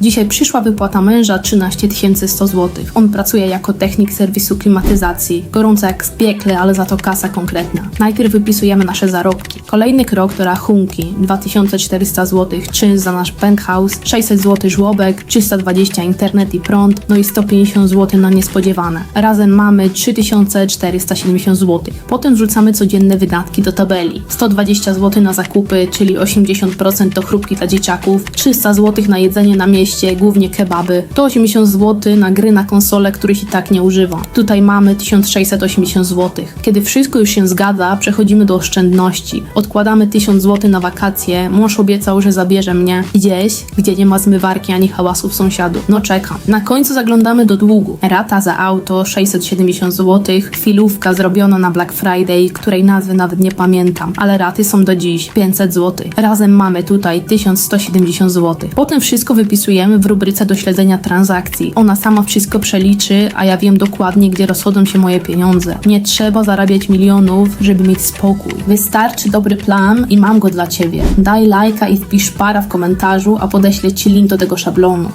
Dzisiaj przyszła wypłata męża 13 100 zł. On pracuje jako technik serwisu klimatyzacji. Gorąco jak z piekle, ale za to kasa konkretna. Najpierw wypisujemy nasze zarobki. Kolejny krok to rachunki. 2400 zł czynsz za nasz penthouse, 600 zł żłobek, 320 internet i prąd, no i 150 zł na niespodziewane. Razem mamy 3470 zł. Potem wrzucamy codzienne wydatki do tabeli. 120 zł na zakupy, czyli 80% to chrupki dla dzieciaków, 300 zł na jedzenie na głównie kebaby, 180 zł na gry na konsole, których i tak nie używam. Tutaj mamy 1680 zł. Kiedy wszystko już się zgadza, przechodzimy do oszczędności. Odkładamy 1000 zł na wakacje, mąż obiecał, że zabierze mnie gdzieś, gdzie nie ma zmywarki ani hałasów sąsiadów. No czekam. Na końcu zaglądamy do długu. Rata za auto 670 zł, chwilówka zrobiona na Black Friday, której nazwy nawet nie pamiętam, ale raty są do dziś 500 zł. Razem mamy tutaj 1170 zł. Potem wszystko wypisujemy w rubryce do śledzenia transakcji. Ona sama wszystko przeliczy, a ja wiem dokładnie, gdzie rozchodzą się moje pieniądze. Nie trzeba zarabiać milionów, żeby mieć spokój. Wystarczy dobry plan i mam go dla ciebie. Daj lajka i wpisz para w komentarzu, a podeślę ci link do tego szablonu.